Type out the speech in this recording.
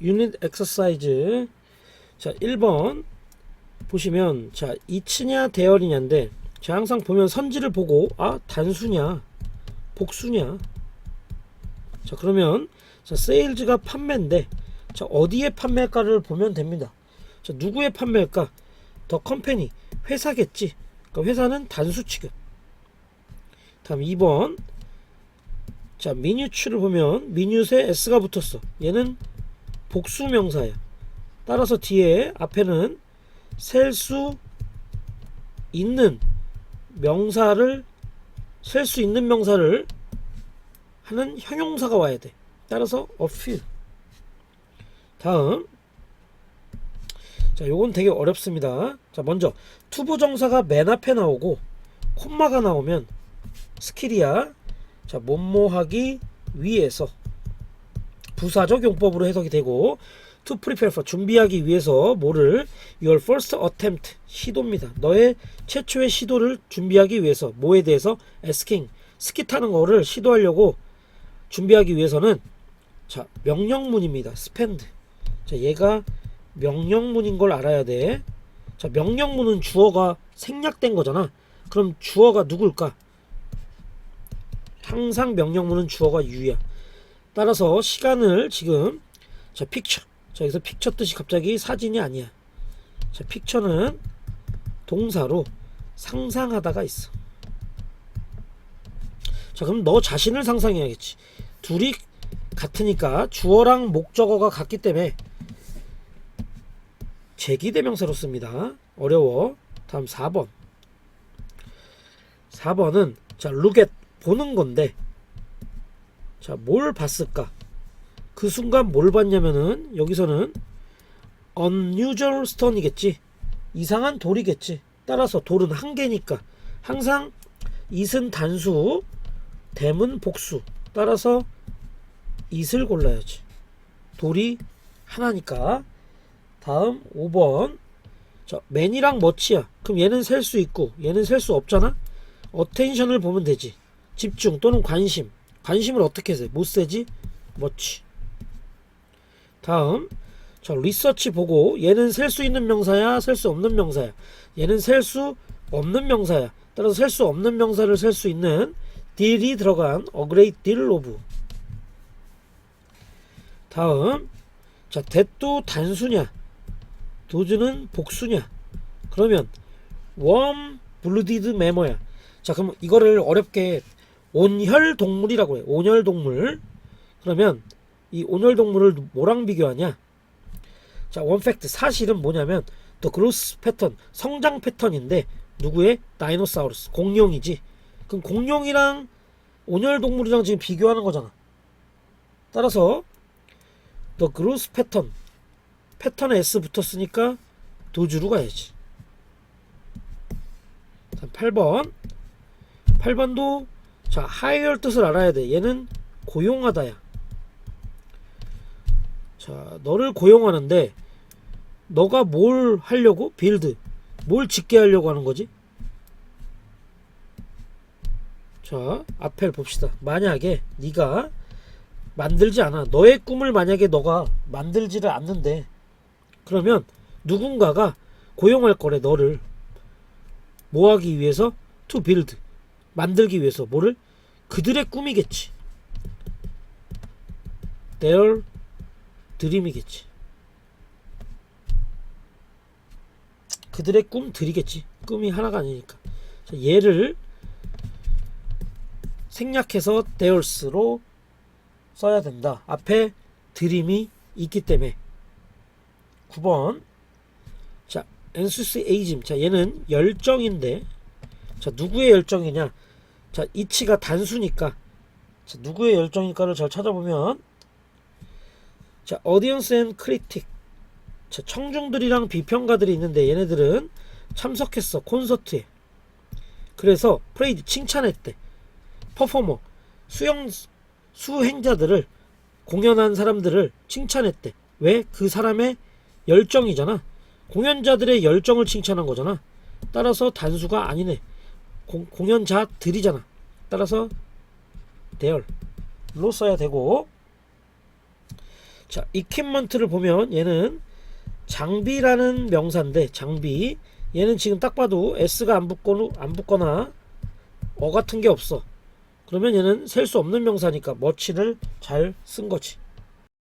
유닛 엑서사이즈. 자 1번 보시면 자 이치냐 대열이냐인데 자 항상 보면 선지를 보고 아 단수냐 복수냐. 자 그러면 자 세일즈가 판매인데 자 어디에 판매할까를 보면 됩니다. 자 누구의 판매일까? 더 컴퍼니 회사겠지. 그러니까 회사는 단수 취급 다음 2번. 자 미뉴츠를 보면 미뉴스에 S가 붙었어. 얘는 복수 명사야 따라서 뒤에 앞에는 셀 수 있는 명사를 셀 수 있는 명사를 하는 형용사가 와야 돼. 따라서 a few. 다음 자, 요건 되게 어렵습니다. 자, 먼저 투부 정사가 맨 앞에 나오고 콤마가 나오면 스킬이야. 자, 뭐뭐하기 위해서 부사적 용법으로 해석이 되고 to prepare for 준비하기 위해서 뭐를 your first attempt 시도입니다. 너의 최초의 시도를 준비하기 위해서 뭐에 대해서 asking 스키 타는 거를 시도하려고 준비하기 위해서는 자 명령문입니다. spend 자 얘가 명령문인 걸 알아야 돼. 자 명령문은 주어가 생략된 거잖아. 그럼 주어가 누굴까? 항상 명령문은 주어가 유야. 따라서 시간을 지금 자 픽처 자 여기서 픽처 뜻이 갑자기 사진이 아니야. 자 픽처는 동사로 상상하다가 있어. 자 그럼 너 자신을 상상해야겠지. 둘이 같으니까 주어랑 목적어가 같기 때문에 제기대명사로 씁니다. 어려워. 다음 4번. 4번은 자 look at 보는 건데 자, 뭘 봤을까? 그 순간 뭘 봤냐면은 여기서는 unusual stone이겠지. 이상한 돌이겠지. 따라서 돌은 한 개니까 항상 it은 단수, 댐은 복수. 따라서 it을 골라야지. 돌이 하나니까. 다음 5번. 자, 맨이랑 멋이야. 그럼 얘는 셀 수 있고 얘는 셀 수 없잖아. 어텐션을 보면 되지. 집중 또는 관심. 관심을 어떻게 세? 못 세지? 멋지. 다음. 자, 리서치 보고 얘는 셀 수 있는 명사야, 셀 수 없는 명사야. 얘는 셀 수 없는 명사야. 따라서 셀 수 없는 명사를 셀 수 있는 deal이 들어간 great deal of. 다음. 자, that도 단수냐? 도즈는 복수냐? 그러면 warm blooded mammal야. 자, 그럼 이거를 어렵게 온혈 동물이라고 해. 온혈 동물. 그러면 이 온혈 동물을 뭐랑 비교하냐? 자, 원팩트 사실은 뭐냐면 더 그로스 패턴 성장 패턴인데 누구의 다이노사우루스 공룡이지. 그럼 공룡이랑 온혈 동물이랑 지금 비교하는 거잖아. 따라서 더 그로스 패턴 패턴에 S 붙었으니까 도주로 가야지. 8번 8번도 자, hire 뜻을 알아야 돼. 얘는 고용하다야. 자, 너를 고용하는데 너가 뭘 하려고? 빌드. 뭘 짓게 하려고 하는 거지? 자, 앞에 봅시다. 만약에 네가 만들지 않아. 너의 꿈을 만약에 너가 만들지를 않는데 그러면 누군가가 고용할 거래 너를 뭐 하기 위해서? to build. 만들기 위해서 뭐를 그들의 꿈이겠지. their dream이겠지. 그들의 꿈들이겠지. 꿈이 하나가 아니니까. 자, 얘를 생략해서 theirs로 써야 된다. 앞에 드림이 있기 때문에 9번 자 enthusiasm 자 얘는 열정인데 자 누구의 열정이냐? 자 이치가 단수니까. 자 누구의 열정일까를 잘 찾아보면 자 audience and critic. 자 청중들이랑 비평가들이 있는데 얘네들은 참석했어 콘서트에. 그래서 프레이드 칭찬했대 퍼포머 수영 수행자들을 공연한 사람들을 칭찬했대 왜? 그 사람의 열정이잖아. 공연자들의 열정을 칭찬한 거잖아. 따라서 단수가 아니네 공, 공연자들이잖아. 따라서 대열로 써야 되고 자, 이퀴먼트를 보면 얘는 장비라는 명사인데 장비 얘는 지금 딱 봐도 s가 안 붙거나 안 붙거나 어 같은 게 없어. 그러면 얘는 셀 수 없는 명사니까 머치를 잘 쓴 거지.